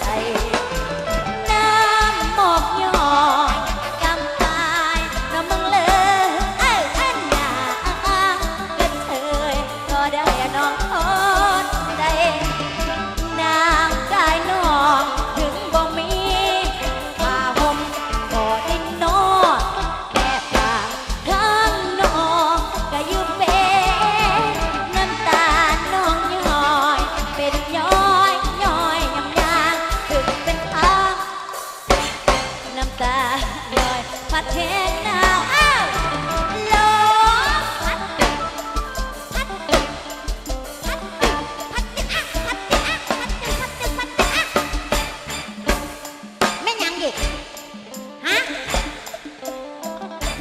ใจ อยพัดเทนหนาวอ้าวลมพัดพัดพัดพัดพัดพัดพัดพัดพัดตึกอะแม่ยังดิฮะ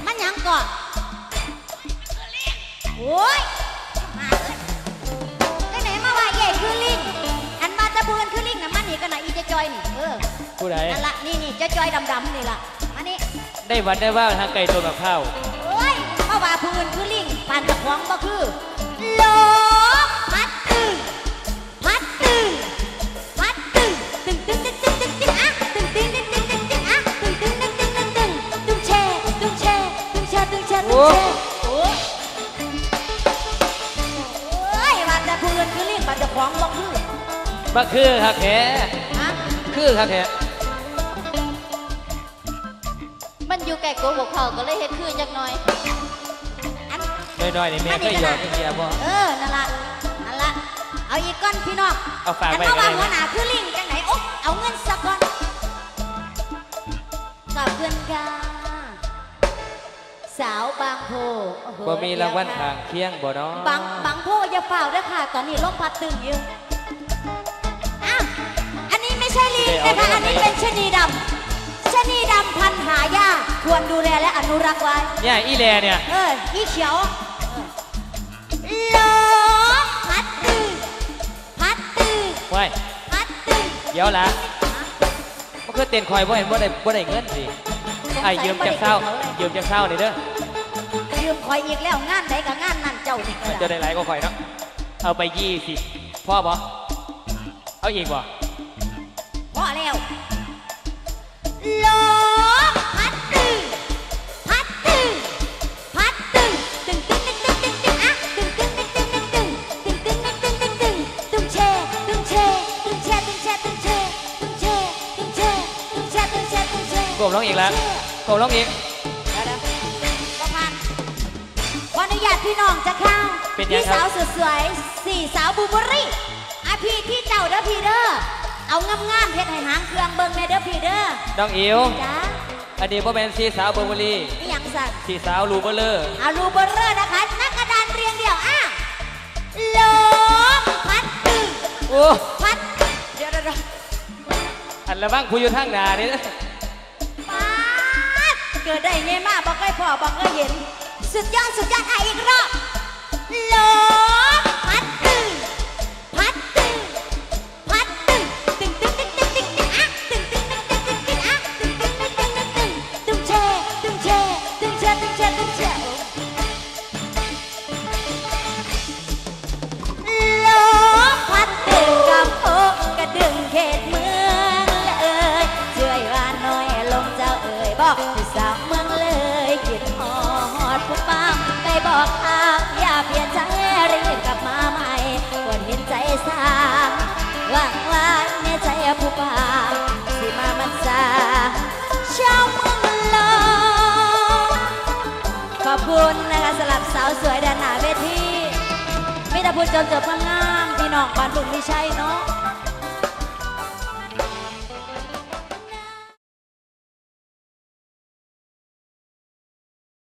มันยังก่อนโอ้ยมาเอ้ยไหนมาว่าเย่คือลิงอันมาตะบูนคือลิงนะมันนี่กันะอีเจจอยนี่เออผู้ใดนั่นละนี่นี่เจ้าจอยดำๆนี่ล่ะอันนี้ ได้วันได้ว่าทางไก่ตัวกับข้าวโอ้ยเพราะว่าพื้นคือลิงปานตะขวางก็คือโลกพัดตึงพัดตึงพัดตึงตึงตึงตึงตึงตึงตึงอะตึงตึงตึงตึงตึงตึงอะตึงตึงตึงตึงตึงตึงตึงแช่ตึงแช่ตึงแช่ตึงแช่ตึงแช่โอ้โอ้ยว่าแต่พื้นคือลิงปานตะขวางก็คือมาคือครับแท้คือครับแท้ อยู่ไก่โกบกเขาก็เลยเฮ็ดคือจักหน่อย อัน น้อยๆนี่แม่ก็หยอกเกียบ่ เออ นั่นละนั่นละเอาอีกก้อนพี่น้องเอาฝากไว้แต่ก็ว่าได้หัวหน้าคือลิงจังไหนโอ๊ะเอาเงินสักก้อนขอบคุณค่ะสาวบางโพโอ้โหบ่มีรางวัลทางเคียงบ่เนาะบางบางโพอย่าเฝ้าด้วยค่ะ ตอนนี้ลมพัดตึงอยู่อ้าวอันนี้ไม่ใช่ลิงนะคะ อันนี้เป็นชะนีดำชะนีดำพันธุ์หายาก ควรดูแลและอนุรักษ์ไว้ เนี่ยอีแลเนี่ย เอออีเขียวลมพัดตึงพัดตึงไว้พัดตึงเดี๋ยวละมันคือเต้นคอยบ่เห็นบ่ได้บ่ได้เงินสิไอ้ยืมจากเศร้ายืมจากเศร้านี่เด้อยืมคอยอีกแล้วงานใดกับงานนั่นเจ้านี่ก็จะได้ได้หลายก็คอยเนาะเอาไปยี่สิบพ่อบ่เอาอีกบ่ กบร้องอีกแล้วกบร้องอีกประพันธ์ขออนุญาตพี่น้องจะเข้าเป็นยังพี่ครับ สาวสุดสวยสี่สาวบูเบอรี่อาพี่ที่เจ้าเด้อพี่เด้อเอางามงามๆเพชรให้หางเครื่องเบิ่งแม่เด้อพี่เด้อน้องอิ๋วจ้าอันนี้พ่อเป็นสีสาวเบอร์เบอรี่นี่ยังสั่นสีสาวลูเบอร์เลอร์เอาลูเบอร์เรอร์นะคะนักกระดานเรียงเดี่ยวอะลมพัดตึงโอ้พัดเดี๋ยวเดี๋ยวเดี๋ยวอันละบ้างผู้อยู่ทางหนานี่นะ เกิดได้ไงมาบอกเคยพอบอกเคยเห็น สุดยอดสุดยอดอะอีกรอบ ผู้ป้าสิมามันซาชาวเมืองเลยขอบคุณนะคะสำหรับสาวสวยด้านหน้าเวทีมิตรพูดจนจบงามพี่น้องบ้านบุญวิชัยเนาะ